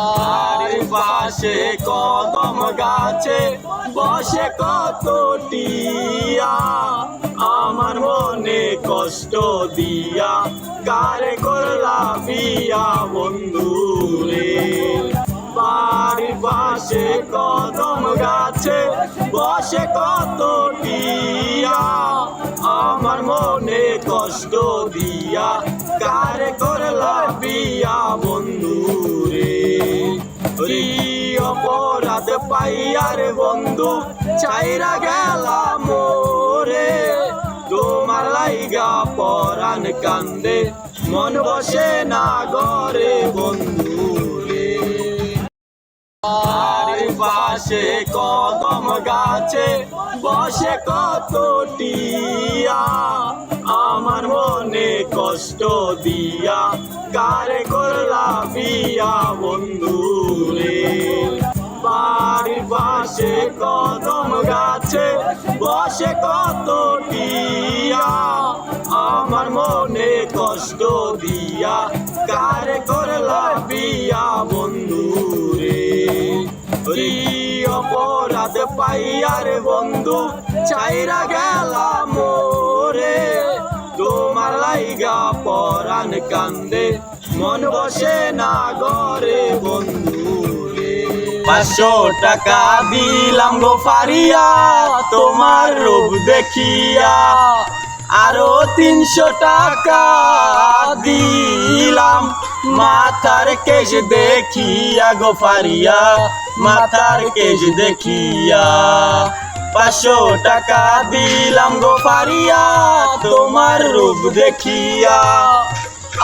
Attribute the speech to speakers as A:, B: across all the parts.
A: আর পাশে কদম গাছে বসে কত টিয়া। আমার মনে কষ্ট দিয়া কারে করলা বিয়া বন্ধু রে পাশে কদম গাছে বসে কত টিয়া। আমার মনে কষ্ট দিয়া কারে করলা বিয়া কি অপরাধ পাইয়ার বন্ধু চাইরা গেলাম মোরে তোমার লাইগা পরাণ কান্দে, মন বসে না গরে বন্ধু রে। পাশে কদম গাছে বসে কত টিয়া আমার মনে কষ্ট দিয়া কারে করলা বিয়া বন্ধু রে বাড়ির পাশে কদম গাছে বসে কত টিয়া আমার মনে কষ্ট দিয়া কারে করলা বিয়া বন্ধু রে অপরাধ পাইয়ার বন্ধু, চাইরা গেলাম লাইগা পরাণ কান্দে, মন বসে না গরে বন্ধু পাঁচশো টাকা দিলাম গো ফারিয়া, তোমার রূপ দেখিয়া। আরও তিনশো টাকা দিলাম, মাথার কেশ দেখিয়া গো ফারিয়া, মাথার কেশ দেখিয়া। পাঁচশো টাকা দিলাম গো ফারিয়া, তোমার রূপ দেখিয়া।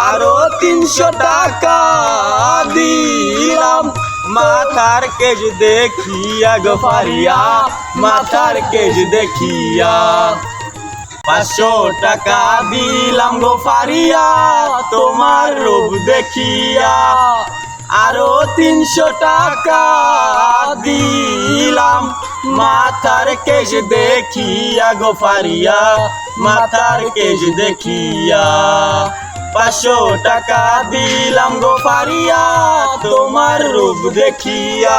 A: আরও তিনশো টাকা দিলাম, মাথার কেজ দেখিয়া গো ফারিয়া, মাথার কেজ দেখিয়া। পাঁচশো টাকা দিলাম গো ফারিয়া, তোমার রূপ দেখিয়া। আরও তিনশো টাকা দিলাম মাথার কেশ দেখিয়া গো ফারিয়া মাথার কেশ দেখিয়া। পাঁচশো টাকা দিলাম গো ফারিয়া, তোমার রূপ দেখিয়া।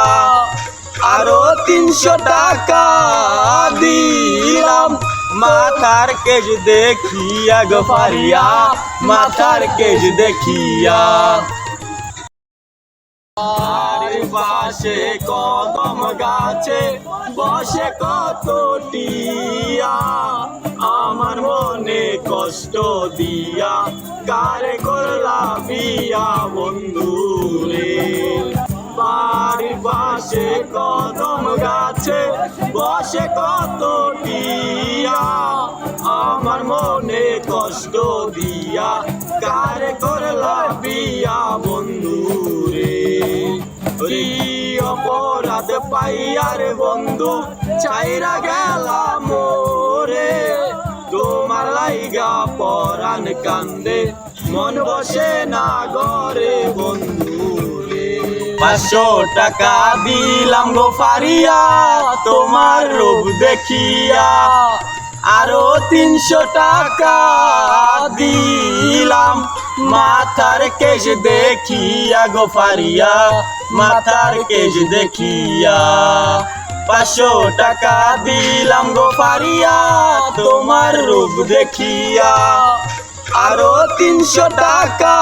A: আরও তিনশো টাকা দিলাম। মাথার কেজ দেখিয়া গো ফারিয়া মাথার কেজ দেখিয়া। আর পাশে কদম গাছে বসে কত টিয়া আমার মনে কষ্ট দিয়া কারে করলা বিয়া বন্ধু রে বাড়ির পাশে কদম গাছে বসে কত টিয়া আমার মনে কষ্ট দিয়া কারে কি অপরাধ পাইয়ার বন্ধু, চাইরা গেলাম মোরে তোমার লাইগা পরাণ কান্দে, মন বসে না গরে বন্ধু রে পাঁচশো টাকা দিলাম গো ফারিয়া, তোমার রূপ দেখিয়া। আরও তিনশো টাকা দিলাম। মাথার কেশ দেখিয়া গো ফারিয়া মাথার কেশ দেখিয়া। পাঁচশো টাকা দিলাম গো ফারিয়া, তোমার রূপ দেখিয়া। আরও তিনশো টাকা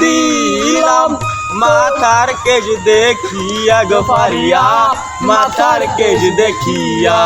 A: দিলাম। মাথার কেজ দেখিয়া গো ফারিয়া মাথার কেজ দেখিয়া।